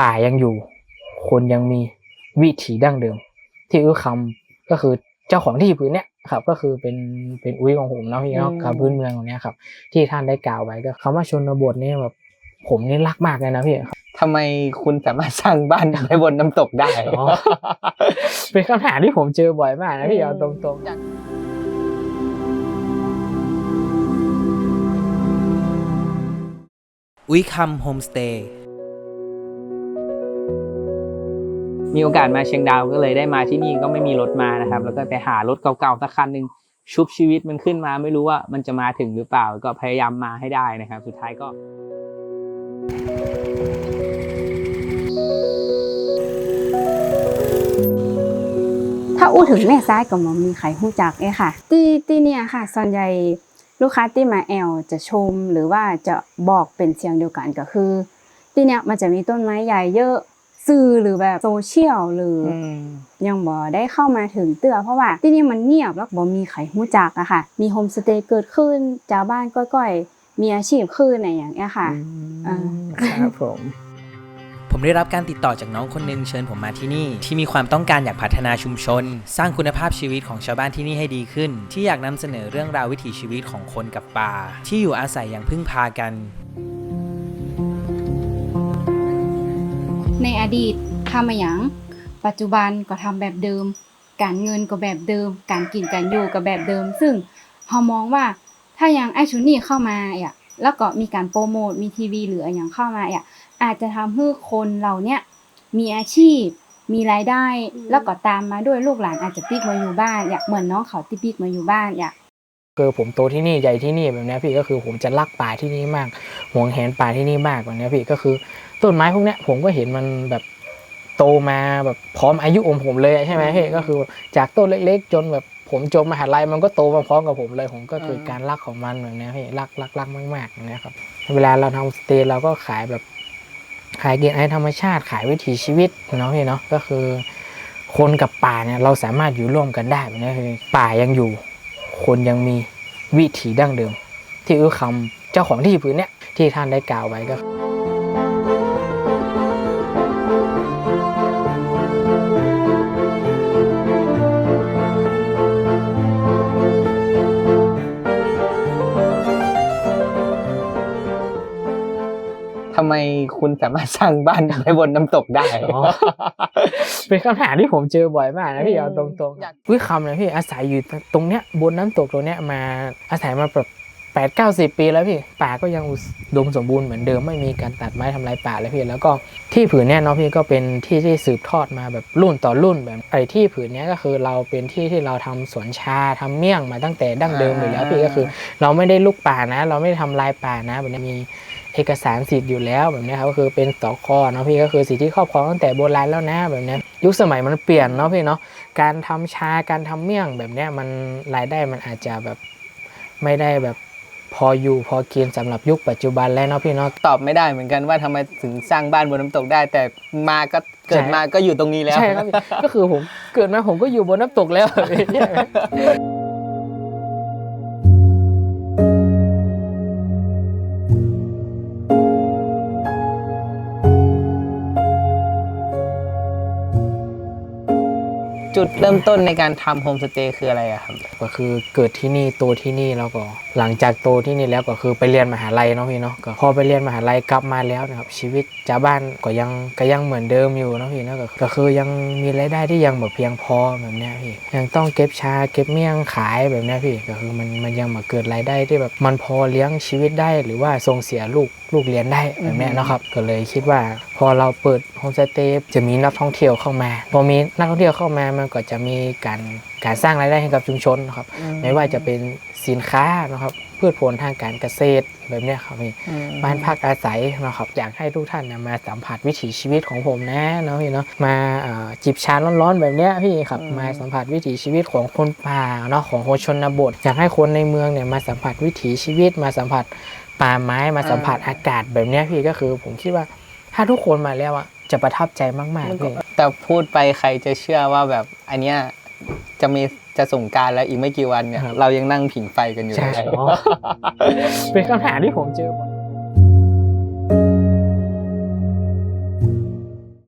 ป่ายังอยู่ คนยังมีวิถีดั้งเดิม ที่อื้อคำก็คือเจ้าของที่พื้นเนี้ยครับ ก็คือเป็นเป็นอุ้ยของผมเนาะพี่เนาะอืมครับพื้นเมืองของเนี้ยครับ ที่ท่านได้กล่าวไว้ก็คำว่าชนบทนี่แบบผมนี่รักมากเลยนะพี่ครับทำไมคุณสามารถสร้างบ้านไว้บนน้ำตกได้อ๋อเป็นคำถามที่ผมเจอบ่อยมากนะพี่เอาตรงๆอุ้ยคำโฮมสเตย์ มีโอกาสมาเชียงดาวก็เลยได้มาที่นี่ก็ไม่มีรถมานะครับ แล้วก็ไปหารถเก่าๆสักคันหนึ่งชุบชีวิตมันขึ้นมาไม่รู้ว่ามันจะมาถึงหรือเปล่าก็พยายามมาให้ได้นะครับ สุดท้ายก็ถ้าอู้ถึงแม่ซ้ายก็มมีใครหู้จักเอ้ค่ะ ที่ที่เนี่ยค่ะ ส่วนใหญ่ลูกค้าที่มาแอลจะชมหรือว่าจะบอกเป็นเสียงเดียวกันก็คือ ที่เนี่ยมันจะมีต้นไม้ใหญ่เยอะ สื่อหรือแบบโซเชียลหรืออยังบ่ได้เข้ามาถึงเตือเพราะว่าที่นี่มันเงียบแล้วบ่มีใครรู้จักอะค่ะ มีโฮมสเตย์เกิดขึ้นชาวบ้านก้อยๆ มีอาชีพขึ้นในอย่างเงี้ยค่ะอ่าครับผมผมได้รับการติดต่อจากน้องคนหนึงเชิญผมมาที่นี่ ที่มีความต้องการอยากพัฒนาชุมชน สร้างคุณภาพชีวิตของชาวบ้านที่นี่ให้ดีขึ้น ที่อยากนำเสนอเรื่องราววิถีชีวิตของคนกับป่า ที่อยู่อาศัยอย่างพึ่งพากัน ในอดีตทำมาอย่างปัจจุบันก็ทำแบบเดิม การเงินก็แบบเดิม การกินการอยู่ก็แบบเดิม ซึ่งเรามองว่าถ้ายังไอชุนี่เข้ามาอะแล้วก็มีการโปรโมทมีทีวีหรืออย่างเข้ามาอะอาจจะทำให้คนเราเนี่ยมีอาชีพมีรายได้แล้วก็ตามมาด้วยลูกหลานอาจจะปิกมาอยู่บ้านอยากเหมือนน้องเขาที่ปิกมาอยู่บ้านอยาก คือผมโตที่นี่ใหญ่ที่นี่แบบเนี้ยพี่ก็คือผมจะรักป่าที่นี่มากห่วงแหนป่าที่นี่มากแบบเนี้ยพี่ก็คือต้นไม้พวกเนี้ยผมก็เห็นมันแบบโตมาแบบพร้อมอายุอมผมเลยใช่ไหมพี่ก็คือจากต้นเล็ก ๆ จนแบบผมจบมหาลัยมันก็โตมาพร้อมกับผมเลย ผมก็คือการรักของมันแบบเนี้ยพี่รักรักรักมากๆแบบเนี้ยครับเวลาเราทำสเตย์เราก็ขายแบบขายกินไอธรรมชาติขายวิถีชีวิตเนาะพี่เนาะก็คือ คนกับป่าเนี่ยเราสามารถอยู่ร่วมกันได้แบบนี้คือป่ายังอยู่ คนยังมีวิถีดั้งเดิม ที่อื้อคำเจ้าของที่พื้นเนี้ยที่ท่านได้กล่าวไว้ก็ำไมคุณสามารถสร้างบ้านไว้บนน้ำตกได้อ๋อเป็นคำถามที่ผมเจอบ่อยมากนะพี่เอาตรงอยากๆวิคำนะพี่อาศัยอยู่ตรงเนี้ยบนน้ำตกตรงเนี้ยมาอาศัยมาแบบแปดเก้าสิบปีแล้วพี่ป่าก็ยังอุดมสมบูรณ์เหมือนเดิมไม่มีการตัดไม้ทำลายป่าเลยพี่แล้วก็ที่ผืนเนี้ยเนาะพี่ก็เป็นที่ที่สืบทอดมาแบบรุ่นต่อรุ่นแบบไอ้ที่ผืนเนี้ยก็คือเราเป็นที่ที่เราทำสวนชาทำเมี่ยงมาตั้งแต่ดั้งเดิมอยู่แล้วพี่ก็คือ เราไม่ได้ลุกป่านะ เราไม่ได้ทำลายป่านะแบบนี้มี เอกสารสิทธิ์อยู่แล้วแบบนี้ครับก็คือเป็นสคเนาะพี่ก็คือสิทธิครอบครองตั้งแต่โบราณแล้วนะแบบนี้ยุคสมัยมันเปลี่ยนเนาะพี่เนาะการทำชาการทำเมี่ยงแบบเนี้ยมันรายได้มันอาจจะแบบไม่ได้แบบพออยู่พอกินสำหรับยุคปัจจุบันแล้วเนาะพี่เนาะตอบไม่ได้เหมือนกันว่าทำไมถึงสร้างบ้านบนน้ำตกได้ แต่มาก็เกิดใช่มาก็อยู่ตรงนี้แล้วใช่ครับพี่ก็คือผมเกิดมาผมก็อยู่บนน้ำตกแล้ว จุดเริ่มต้นในการทำโฮมสเตย์คืออะไรอะครับ ก็คือเกิดที่นี่โตที่นี่แล้วก็ หลังจากโตที่นี่แล้วก็คือไปเรียนมหาลัยเนาะพี่เนาะก็พอไปเรียนมหาลัยกลับมาแล้วนะครับชีวิตชาวบ้านก็ยังก็ยังเหมือนเดิมอยู่เนาะพี่เนาะก็คือยังมีรายได้ที่ยังแบบเพียงพอแบบเนี้ยพี่ยังต้องเก็บชาเก็บเมี่ยงขายแบบเนี้ยพี่ก็คือมันมันยังมาเกิดรายได้ที่แบบมันพอเลี้ยงชีวิตได้ หรือว่าส่งเสียลูกลูกเรียนได้แบบนี้นะครับก็เลยคิดว่า พอเราเปิดโฮมสเตย์จะมีนักท่องเที่ยวเข้ามาพอมีนักท่องเที่ยวเข้ามามันก็จะมีการ การสร้างรายได้ให้กับชุมชนนะครับ ไม่ว่าจะเป็นสินค้านะครับพืชผลทางการเกษตรแบบเนี้ยครับพี่บ้านพักอาศัยนะครับอยากให้ทุกท่านนะมาสัมผัสวิถีชีวิตของผมนะเนาะพี่เนาะมาเอ่อจิบชาร้อนๆแบบเนี้ยพี่ครับอืมมาสัมผัสวิถีชีวิตของคนป่าเนาะของคนชนบท อยากให้คนในเมืองเนี่ยมาสัมผัสวิถีชีวิต มาสัมผัสป่าไม้มาสัมผัสอากาศแบบเนี้ยพี่ก็คือ ผมคิดว่าถ้าทุกคนมาแล้วอะจะประทับใจมากๆพี่แต่พูดไปใครจะเชื่อว่าแบบอันเนี้ย จะมีจะส่งกรารแล้วอีกไม่กี่วันเนี่ยครับเรายังนั่งผิงไฟกันอยู่ใช่เลย เป็นคำถามที่ผมเจอบ่อย